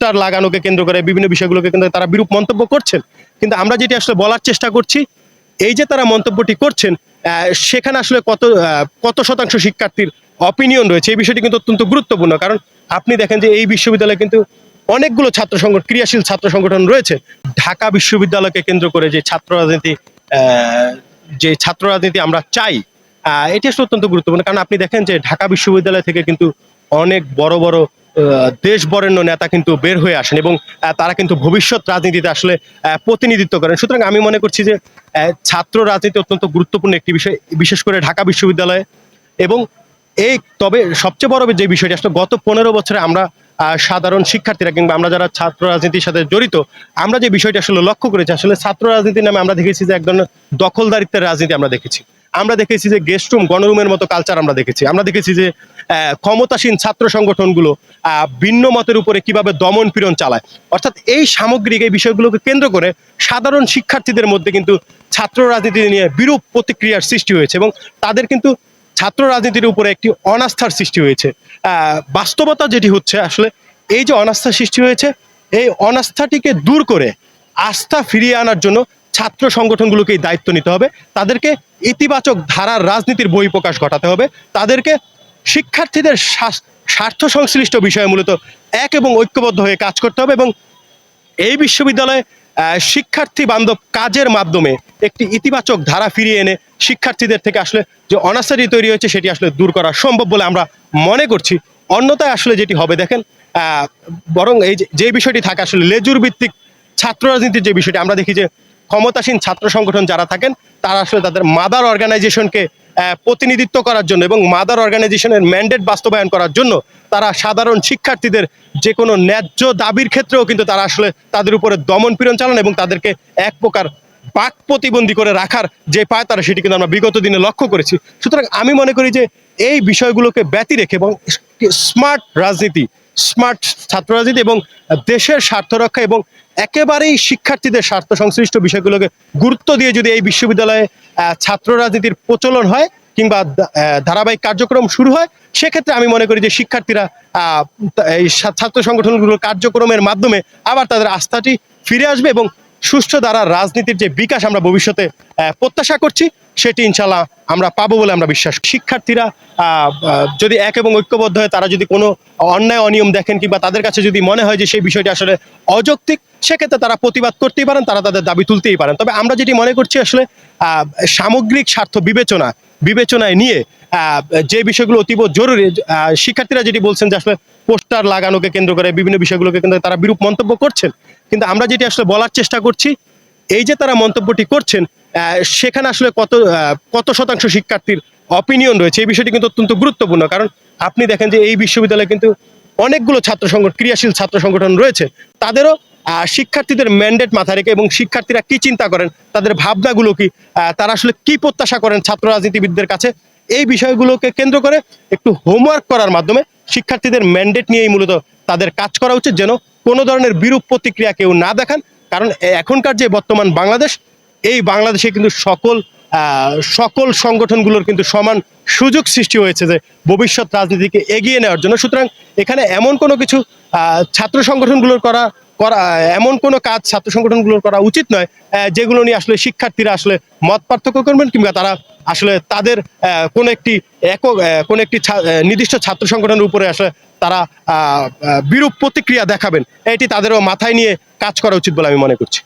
Poster লাগানোকে কেন্দ্র করে বিভিন্ন বিষয়গুলোকে করে তারা বিরূপ মন্তব্য করছেন। কিন্তু আমরা যেটি আসলে বলার চেষ্টা করছি, এই যে তারা মন্তব্যটি করছেন সেখানে আসলে কত কত শতাংশ শিক্ষার্থীর অপিনিয়ন রয়েছে, এই বিষয়টি কিন্তু অত্যন্ত গুরুত্বপূর্ণ। কারণ আপনি দেখেন যে এই বিশ্ববিদ্যালয়ে কিন্তু অনেকগুলো ছাত্র সংগঠন, ক্রিয়াশীল ছাত্র সংগঠন রয়েছে। ঢাকা বিশ্ববিদ্যালয়কে কেন্দ্র করে যে ছাত্র রাজনীতি যে ছাত্র রাজনীতি আমরা চাই এটি আসলে অত্যন্ত গুরুত্বপূর্ণ। কারণ আপনি দেখেন যে ঢাকা বিশ্ববিদ্যালয় থেকে কিন্তু অনেক বড় বড় দেশ বরেণ্য নেতা কিন্তু বের হয়ে আসেন এবং তারা কিন্তু ভবিষ্যৎ রাজনীতিতে আসলে প্রতিনিধিত্ব করেন। সুতরাং আমি মনে করছি যে ছাত্র রাজনীতি অত্যন্ত গুরুত্বপূর্ণ একটি বিষয়, বিশেষ করে ঢাকা বিশ্ববিদ্যালয়ে। এবং এই তবে সবচেয়ে বড় যে বিষয়টি আসলে গত পনেরো বছরে আমরা সাধারণ শিক্ষার্থীরা কিংবা আমরা যারা ছাত্র রাজনীতির সাথে জড়িত, আমরা যে বিষয়টি আসলে লক্ষ্য করেছি, আসলে ছাত্র রাজনীতির নামে আমরা দেখেছি যে এক ধরনের দখলদারিত্বের রাজনীতি আমরা দেখেছি। আমরা দেখেছি যে গেস্ট রুম গণরুমের মতো কালচার আমরা দেখেছি। আমরা দেখেছি যে ক্ষমতাসীন ছাত্র সংগঠনগুলো ভিন্ন মতের উপরে কীভাবে দমন পীড়ন চালায়। অর্থাৎ এই সামগ্রিক এই বিষয়গুলোকে কেন্দ্র করে সাধারণ শিক্ষার্থীদের মধ্যে কিন্তু ছাত্র রাজনীতি নিয়ে বিরূপ প্রতিক্রিয়ার সৃষ্টি হয়েছে এবং তাদের কিন্তু ছাত্র রাজনীতির উপরে একটি অনাস্থার সৃষ্টি হয়েছে। বাস্তবতা যেটি হচ্ছে আসলে এই যে অনাস্থা সৃষ্টি হয়েছে, এই অনাস্থাটিকে দূর করে আস্থা ফিরিয়ে আনার জন্য ছাত্র সংগঠনগুলোকে এই দায়িত্ব নিতে হবে। তাদেরকে ইতিবাচক ধারার রাজনীতির বহিঃপ্রকাশ ঘটাতে হবে। তাদেরকে শিক্ষার্থীদের স্বার্থ সংশ্লিষ্ট বিষয়ে মূলত এক এবং ঐক্যবদ্ধ হয়ে কাজ করতে হবে এবং এই বিশ্ববিদ্যালয়ে শিক্ষার্থী বান্ধব কাজের মাধ্যমে একটি ইতিবাচক ধারা ফিরিয়ে এনে শিক্ষার্থীদের থেকে আসলে যে অনাসারি তৈরি হয়েছে সেটি আসলে দূর করা সম্ভব বলে আমরা মনে করছি। অন্যতায় আসলে যেটি হবে, দেখেন বরং এই যে বিষয়টি থাকে আসলে লেজুর ভিত্তিক ছাত্র রাজনীতির যে বিষয়টি, আমরা দেখি যে ক্ষমতাসীন ছাত্র সংগঠন যারা থাকেন, তারা আসলে তাদের মাদার অর্গানাইজেশনকে প্রতিনিধিত্ব করার জন্য এবং মাদার অর্গানাইজেশনের ম্যান্ডেট বাস্তবায়ন করার জন্য তারা সাধারণ শিক্ষার্থীদের যে কোনো ন্যায্য দাবির ক্ষেত্রেও কিন্তু তারা আসলে তাদের উপরে দমন পীড়ন চালান এবং তাদেরকে এক প্রকার বাক প্রতিবন্ধী করে রাখার যে পায় তারা, সেটি কিন্তু আমরা বিগত দিনে লক্ষ্য করেছি। সুতরাং আমি মনে করি যে এই বিষয়গুলোকে ব্যতি রেখে এবং স্মার্ট রাজনীতি স্মার্ট ছাত্র রাজনীতি এবং দেশের স্বার্থ রক্ষা এবং একেবারেই শিক্ষার্থীদের স্বার্থ সংশ্লিষ্ট বিষয়গুলোকে গুরুত্ব দিয়ে যদি এই বিশ্ববিদ্যালয়ে ছাত্র রাজনীতির প্রচলন হয় কিংবা ধারাবাহিক কার্যক্রম শুরু হয়, সেক্ষেত্রে আমি মনে করি যে শিক্ষার্থীরা এই ছাত্র সংগঠনগুলোর কার্যক্রমের মাধ্যমে আবার তাদের আস্থাটি ফিরে আসবে এবং সুষ্ঠু দ্বারা রাজনীতির যে বিকাশ আমরা ভবিষ্যতে প্রত্যাশা করছি। সেটি ইনশাল্লাহ আমরা পাবো বলে আমরা বিশ্বাস শিক্ষার্থীরা যদি এক এবং ঐক্যবদ্ধ হয়ে তারা যদি কোনো অন্যায়, অনিয়ম দেখেন কিংবা তাদের কাছে যদি মনে হয় যে সেই বিষয়টি আসলে অযৌক্তিক, সেক্ষেত্রে তারা প্রতিবাদ করতেই পারেন, তারা তাদের দাবি তুলতেই পারেন। তবে আমরা যেটি মনে করছি আসলে সামগ্রিক স্বার্থ বিবেচনা, বিবেচনায় নিয়ে যে বিষয়গুলো অতীব জরুরি শিক্ষার্থীরা যেটি বলছেন যে আসলে পোস্টার লাগানোকে কেন্দ্র করে, বিভিন্ন বিষয়গুলোকে কেন্দ্র তারা বিরূপ মন্তব্য করছেন। কিন্তু আমরা যেটি আসলে বলার চেষ্টা করছি এই যে তারা মন্তব্যটি করছেন সেখানে আসলে কত কত শতাংশ শিক্ষার্থীর অপিনিয়ন রয়েছে, এই বিষয়টি কিন্তু অত্যন্ত গুরুত্বপূর্ণ। কারণ আপনি দেখেন যে এই বিশ্ববিদ্যালয়ে কিন্তু অনেকগুলো ছাত্র সংগঠন, ক্রিয়াশীল ছাত্র সংগঠন রয়েছে। তাদেরও শিক্ষার্থীদের ম্যান্ডেট মাথা রেখে এবং শিক্ষার্থীরা কি চিন্তা করেন, তাদের ভাবনাগুলো কি তারা আসলে কি প্রত্যাশা করেন ছাত্র রাজনীতিবিদদের কাছে, এই বিষয়গুলোকে কেন্দ্র করে একটু হোমওয়ার্ক করার মাধ্যমে শিক্ষার্থীদের ম্যান্ডেট নিয়েই মূলত তাদের কাজ করা উচিত, যেন কোনো ধরনের বিরূপ প্রতিক্রিয়া কেউ না দেখান। কারণ এখনকার যে বর্তমান বাংলাদেশ, এই বাংলাদেশে কিন্তু সকল সকল সংগঠনগুলোর কিন্তু সমান সুযোগ সৃষ্টি হয়েছে যে ভবিষ্যৎ রাজনীতিকে এগিয়ে নেওয়ার জন্য। সুতরাং এখানে এমন কোনো কিছু ছাত্র সংগঠনগুলোর করা করা, এমন কোনো কাজ ছাত্র সংগঠনগুলোর করা উচিত নয় যেগুলো নিয়ে আসলে শিক্ষার্থীরা আসলে মত পার্থক্য করবেন কিংবা তারা আসলে তাদের কোনো একটি একক কোনো একটি নির্দিষ্ট ছাত্র সংগঠনের উপরে আসলে তারা বিরূপ প্রতিক্রিয়া দেখাবেন। এটি তাদেরও মাথায় নিয়ে কাজ করা উচিত বলে আমি মনে করছি।